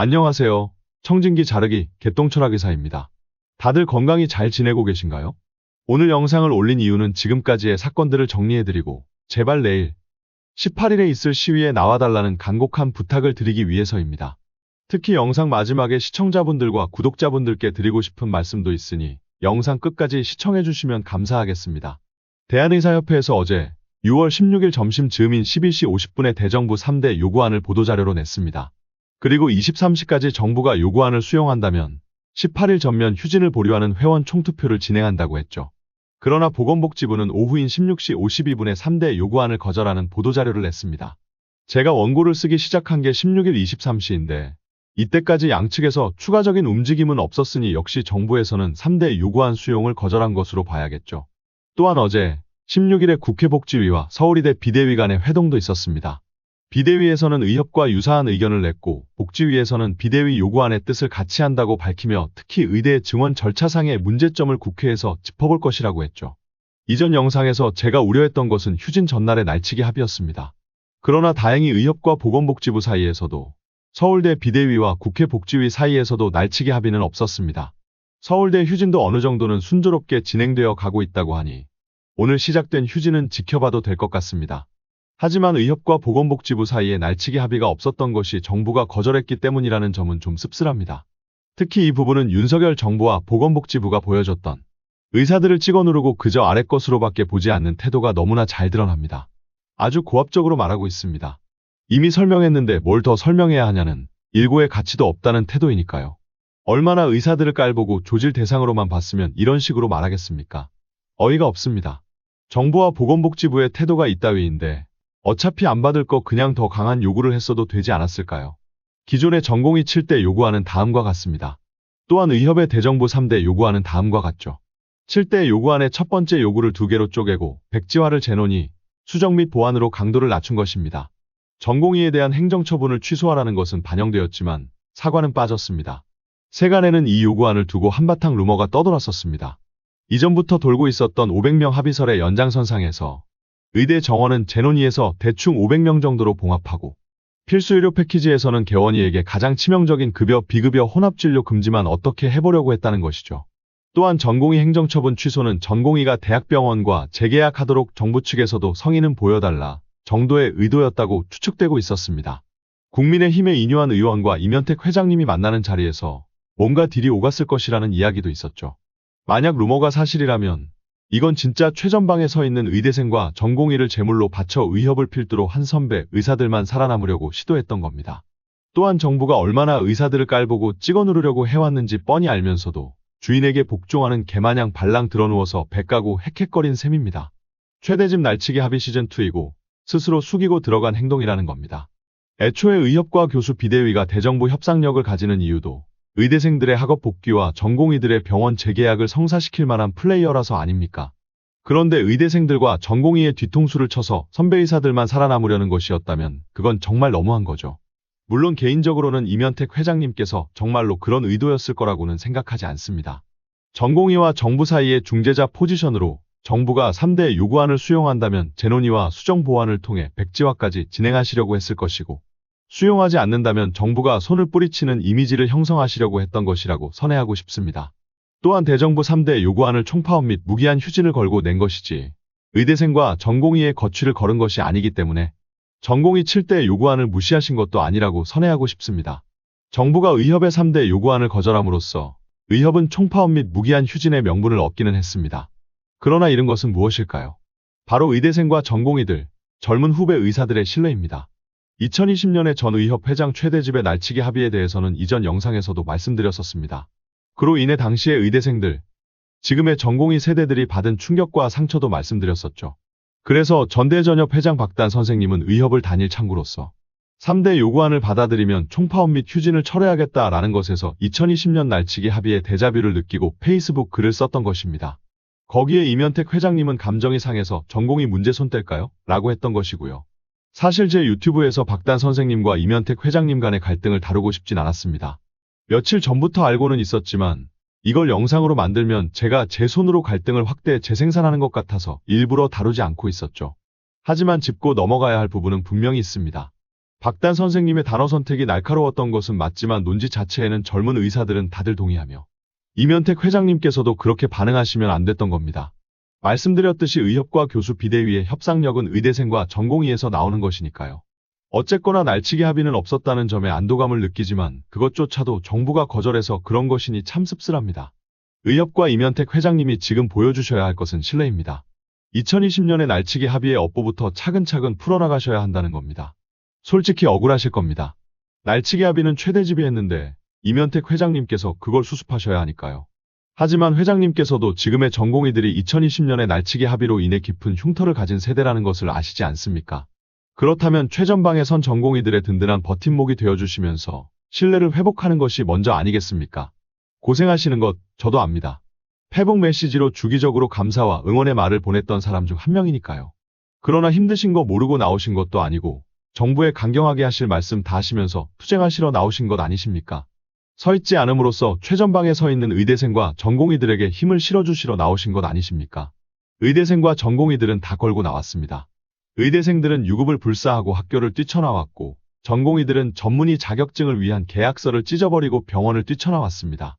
안녕하세요. 청진기 자르기 개똥철학 의사입니다. 다들 건강히 잘 지내고 계신가요? 오늘 영상을 올린 이유는 지금까지의 사건들을 정리해드리고 제발 내일 18일에 있을 시위에 나와달라는 간곡한 부탁을 드리기 위해서입니다. 특히 영상 마지막에 시청자분들과 구독자분들께 드리고 싶은 말씀도 있으니 영상 끝까지 시청해주시면 감사하겠습니다. 대한의사협회에서 어제 6월 16일 점심 즈음인 12시 50분에 대정부 3대 요구안을 보도자료로 냈습니다. 그리고 23시까지 정부가 요구안을 수용한다면 18일 전면 휴진을 보류하는 회원 총투표를 진행한다고 했죠. 그러나 보건복지부는 오후인 16시 52분에 3대 요구안을 거절하는 보도자료를 냈습니다. 제가 원고를 쓰기 시작한 게 16일 23시인데 이때까지 양측에서 추가적인 움직임은 없었으니 역시 정부에서는 3대 요구안 수용을 거절한 것으로 봐야겠죠. 또한 어제 16일에 국회복지위와 서울이대 비대위 간의 회동도 있었습니다. 비대위에서는 의협과 유사한 의견을 냈고 복지위에서는 비대위 요구안의 뜻을 같이 한다고 밝히며 특히 의대 증원 절차상의 문제점을 국회에서 짚어볼 것이라고 했죠. 이전 영상에서 제가 우려했던 것은 휴진 전날의 날치기 합의였습니다. 그러나 다행히 의협과 보건복지부 사이에서도 서울대 비대위와 국회 복지위 사이에서도 날치기 합의는 없었습니다. 서울대 휴진도 어느 정도는 순조롭게 진행되어 가고 있다고 하니 오늘 시작된 휴진은 지켜봐도 될 것 같습니다. 하지만 의협과 보건복지부 사이에 날치기 합의가 없었던 것이 정부가 거절했기 때문이라는 점은 좀 씁쓸합니다. 특히 이 부분은 윤석열 정부와 보건복지부가 보여줬던 의사들을 찍어 누르고 그저 아래 것으로밖에 보지 않는 태도가 너무나 잘 드러납니다. 아주 고압적으로 말하고 있습니다. 이미 설명했는데 뭘 더 설명해야 하냐는 일고의 가치도 없다는 태도이니까요. 얼마나 의사들을 깔보고 조질 대상으로만 봤으면 이런 식으로 말하겠습니까? 어이가 없습니다. 정부와 보건복지부의 태도가 이따위인데 어차피 안 받을 거 그냥 더 강한 요구를 했어도 되지 않았을까요? 기존의 전공의 7대 요구안은 다음과 같습니다. 또한 의협의 대정부 3대 요구안은 다음과 같죠. 7대 요구안의 첫 번째 요구를 두 개로 쪼개고 백지화를 재논의, 수정 및 보완으로 강도를 낮춘 것입니다. 전공의에 대한 행정처분을 취소하라는 것은 반영되었지만 사과는 빠졌습니다. 세간에는 이 요구안을 두고 한바탕 루머가 떠돌았었습니다. 이전부터 돌고 있었던 500명 합의설의 연장선상에서 의대 정원은 재논의에서 대충 500명 정도로 봉합하고 필수 의료 패키지에서는 개원이에게 가장 치명적인 급여 비급여 혼합진료 금지만 어떻게 해보려고 했다는 것이죠. 또한 전공의 행정처분 취소는 전공의가 대학병원과 재계약하도록 정부 측에서도 성의는 보여달라 정도의 의도였다고 추측되고 있었습니다. 국민의힘의 이뇨한 의원과 이면택 회장님이 만나는 자리에서 뭔가 딜이 오갔을 것이라는 이야기도 있었죠. 만약 루머가 사실이라면 이건 진짜 최전방에 서 있는 의대생과 전공의를 제물로 바쳐 의협을 필두로 한 선배 의사들만 살아남으려고 시도했던 겁니다. 또한 정부가 얼마나 의사들을 깔보고 찍어 누르려고 해왔는지 뻔히 알면서도 주인에게 복종하는 개마냥 발랑 드러누워서 배 까고 헥헥거린 셈입니다. 최대집 날치기 합의 시즌2이고 스스로 숙이고 들어간 행동이라는 겁니다. 애초에 의협과 교수 비대위가 대정부 협상력을 가지는 이유도 의대생들의 학업 복귀와 전공의들의 병원 재계약을 성사시킬 만한 플레이어라서 아닙니까? 그런데 의대생들과 전공의의 뒤통수를 쳐서 선배 의사들만 살아남으려는 것이었다면 그건 정말 너무한 거죠. 물론 개인적으로는 이면택 회장님께서 정말로 그런 의도였을 거라고는 생각하지 않습니다. 전공의와 정부 사이의 중재자 포지션으로 정부가 3대 요구안을 수용한다면 재논의와 수정 보완을 통해 백지화까지 진행하시려고 했을 것이고 수용하지 않는다면 정부가 손을 뿌리치는 이미지를 형성하시려고 했던 것이라고 선회하고 싶습니다. 또한 대정부 3대 요구안을 총파업 및 무기한 휴진을 걸고 낸 것이지 의대생과 전공의의 거취를 걸은 것이 아니기 때문에 전공의 7대 요구안을 무시하신 것도 아니라고 선회하고 싶습니다. 정부가 의협의 3대 요구안을 거절함으로써 의협은 총파업 및 무기한 휴진의 명분을 얻기는 했습니다. 그러나 이런 것은 무엇일까요? 바로 의대생과 전공의들, 젊은 후배 의사들의 신뢰입니다. 2020년에 전 의협 회장 최대집의 날치기 합의에 대해서는 이전 영상에서도 말씀드렸었습니다. 그로 인해 당시의 의대생들, 지금의 전공의 세대들이 받은 충격과 상처도 말씀드렸었죠. 그래서 전대전협 회장 박단 선생님은 의협을 단일 창구로서 3대 요구안을 받아들이면 총파업 및 휴진을 철회하겠다라는 것에서 2020년 날치기 합의의 대자뷰를 느끼고 페이스북 글을 썼던 것입니다. 거기에 이면택 회장님은 감정이 상해서 전공이 문제 손 뗄까요? 라고 했던 것이고요. 사실 제 유튜브에서 박단 선생님과 이면택 회장님 간의 갈등을 다루고 싶진 않았습니다. 며칠 전부터 알고는 있었지만 이걸 영상으로 만들면 제가 제 손으로 갈등을 확대 재생산하는 것 같아서 일부러 다루지 않고 있었죠. 하지만 짚고 넘어가야 할 부분은 분명히 있습니다. 박단 선생님의 단어 선택이 날카로웠던 것은 맞지만 논지 자체에는 젊은 의사들은 다들 동의하며 이면택 회장님께서도 그렇게 반응하시면 안 됐던 겁니다. 말씀드렸듯이 의협과 교수 비대위의 협상력은 의대생과 전공의에서 나오는 것이니까요. 어쨌거나 날치기 합의는 없었다는 점에 안도감을 느끼지만 그것조차도 정부가 거절해서 그런 것이니 참 씁쓸합니다. 의협과 이면택 회장님이 지금 보여주셔야 할 것은 신뢰입니다. 2020년의 날치기 합의의 업보부터 차근차근 풀어나가셔야 한다는 겁니다. 솔직히 억울하실 겁니다. 날치기 합의는 최대 지배했는데 이면택 회장님께서 그걸 수습하셔야 하니까요. 하지만 회장님께서도 지금의 전공의들이 2020년의 날치기 합의로 인해 깊은 흉터를 가진 세대라는 것을 아시지 않습니까? 그렇다면 최전방에 선 전공의들의 든든한 버팀목이 되어주시면서 신뢰를 회복하는 것이 먼저 아니겠습니까? 고생하시는 것 저도 압니다. 회복 메시지로 주기적으로 감사와 응원의 말을 보냈던 사람 중 한 명이니까요. 그러나 힘드신 거 모르고 나오신 것도 아니고 정부에 강경하게 하실 말씀 다 하시면서 투쟁하시러 나오신 것 아니십니까? 서 있지 않음으로써 최전방에 서 있는 의대생과 전공의들에게 힘을 실어주시러 나오신 것 아니십니까? 의대생과 전공의들은 다 걸고 나왔습니다. 의대생들은 유급을 불사하고 학교를 뛰쳐나왔고 전공의들은 전문의 자격증을 위한 계약서를 찢어버리고 병원을 뛰쳐나왔습니다.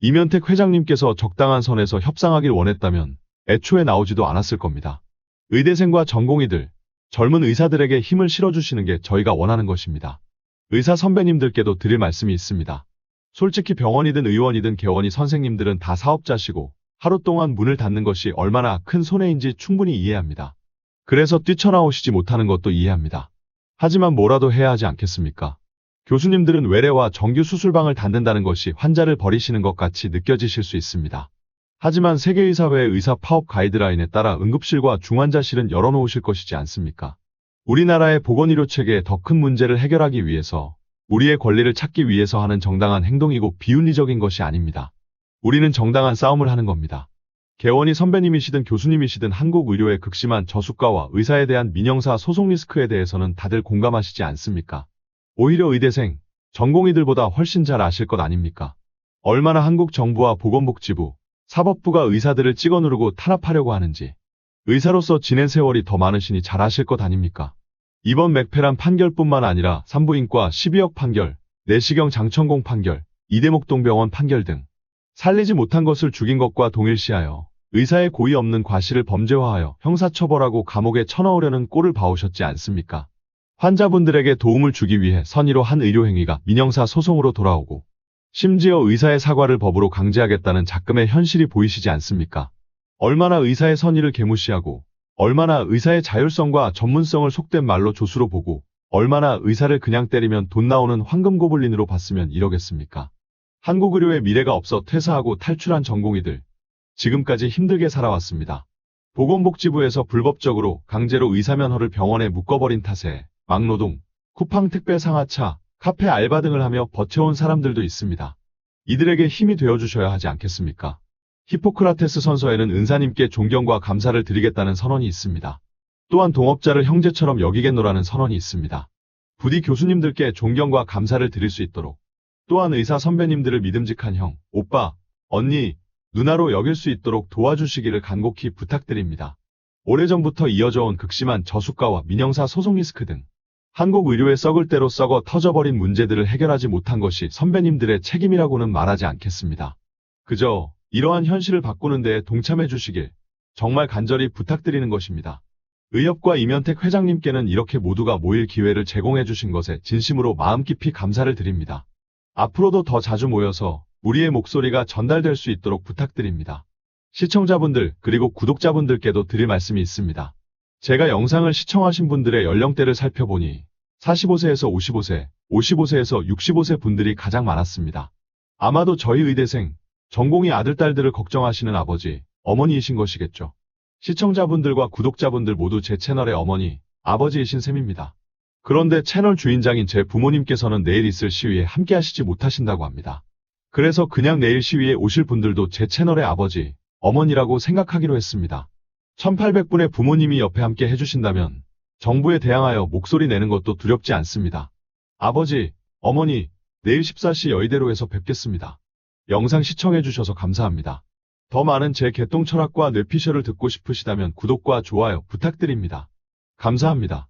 이면택 회장님께서 적당한 선에서 협상하길 원했다면 애초에 나오지도 않았을 겁니다. 의대생과 전공의들, 젊은 의사들에게 힘을 실어주시는 게 저희가 원하는 것입니다. 의사 선배님들께도 드릴 말씀이 있습니다. 솔직히 병원이든 의원이든 개원이 선생님들은 다 사업자시고 하루 동안 문을 닫는 것이 얼마나 큰 손해인지 충분히 이해합니다. 그래서 뛰쳐나오시지 못하는 것도 이해합니다. 하지만 뭐라도 해야 하지 않겠습니까? 교수님들은 외래와 정규 수술방을 닫는다는 것이 환자를 버리시는 것 같이 느껴지실 수 있습니다. 하지만 세계의사회의 의사 파업 가이드라인에 따라 응급실과 중환자실은 열어놓으실 것이지 않습니까? 우리나라의 보건의료 체계의 더큰 문제를 해결하기 위해서 우리의 권리를 찾기 위해서 하는 정당한 행동이고 비윤리적인 것이 아닙니다. 우리는 정당한 싸움을 하는 겁니다. 개원이 선배님이시든 교수님이시든 한국 의료의 극심한 저수가와 의사에 대한 민영사 소송 리스크에 대해서는 다들 공감하시지 않습니까? 오히려 의대생, 전공의들보다 훨씬 잘 아실 것 아닙니까? 얼마나 한국 정부와 보건복지부, 사법부가 의사들을 찍어 누르고 탄압하려고 하는지 의사로서 지낸 세월이 더 많으시니 잘 아실 것 아닙니까? 이번 맥페란 판결뿐만 아니라 산부인과 12억 판결, 내시경 장천공 판결, 이대목동병원 판결 등 살리지 못한 것을 죽인 것과 동일시하여 의사의 고의 없는 과실을 범죄화하여 형사처벌하고 감옥에 쳐넣으려는 꼴을 봐오셨지 않습니까? 환자분들에게 도움을 주기 위해 선의로 한 의료행위가 민영사 소송으로 돌아오고 심지어 의사의 사과를 법으로 강제하겠다는 작금의 현실이 보이시지 않습니까? 얼마나 의사의 선의를 개무시하고 얼마나 의사의 자율성과 전문성을 속된 말로 조수로 보고 얼마나 의사를 그냥 때리면 돈 나오는 황금 고블린으로 봤으면 이러겠습니까? 한국 의료의 미래가 없어 퇴사하고 탈출한 전공의들 지금까지 힘들게 살아왔습니다. 보건복지부에서 불법적으로 강제로 의사면허를 병원에 묶어버린 탓에 막노동, 쿠팡 택배 상하차, 카페 알바 등을 하며 버텨온 사람들도 있습니다. 이들에게 힘이 되어주셔야 하지 않겠습니까? 히포크라테스 선서에는 은사님께 존경과 감사를 드리겠다는 선언이 있습니다. 또한 동업자를 형제처럼 여기겠노라는 선언이 있습니다. 부디 교수님들께 존경과 감사를 드릴 수 있도록 또한 의사 선배님들을 믿음직한 형, 오빠, 언니, 누나로 여길 수 있도록 도와주시기를 간곡히 부탁드립니다. 오래전부터 이어져온 극심한 저수가와 민영사 소송 리스크 등 한국 의료의 썩을 대로 썩어 터져버린 문제들을 해결하지 못한 것이 선배님들의 책임이라고는 말하지 않겠습니다. 그저 이러한 현실을 바꾸는 데에 동참해 주시길 정말 간절히 부탁드리는 것입니다. 의협과 이면택 회장님께는 이렇게 모두가 모일 기회를 제공해 주신 것에 진심으로 마음 깊이 감사를 드립니다. 앞으로도 더 자주 모여서 우리의 목소리가 전달될 수 있도록 부탁드립니다. 시청자분들 그리고 구독자분들께도 드릴 말씀이 있습니다. 제가 영상을 시청하신 분들의 연령대를 살펴보니 45세에서 55세, 55세에서 65세 분들이 가장 많았습니다. 아마도 저희 의대생, 전공의 아들, 딸들을 걱정하시는 아버지, 어머니이신 것이겠죠. 시청자분들과 구독자분들 모두 제 채널의 어머니, 아버지이신 셈입니다. 그런데 채널 주인장인 제 부모님께서는 내일 있을 시위에 함께 하시지 못하신다고 합니다. 그래서 그냥 내일 시위에 오실 분들도 제 채널의 아버지, 어머니라고 생각하기로 했습니다. 1800분의 부모님이 옆에 함께 해주신다면 정부에 대항하여 목소리 내는 것도 두렵지 않습니다. 아버지, 어머니, 내일 14시 여의대로에서 뵙겠습니다. 영상 시청해주셔서 감사합니다. 더 많은 제 개똥 철학과 뇌피셜을 듣고 싶으시다면 구독과 좋아요 부탁드립니다. 감사합니다.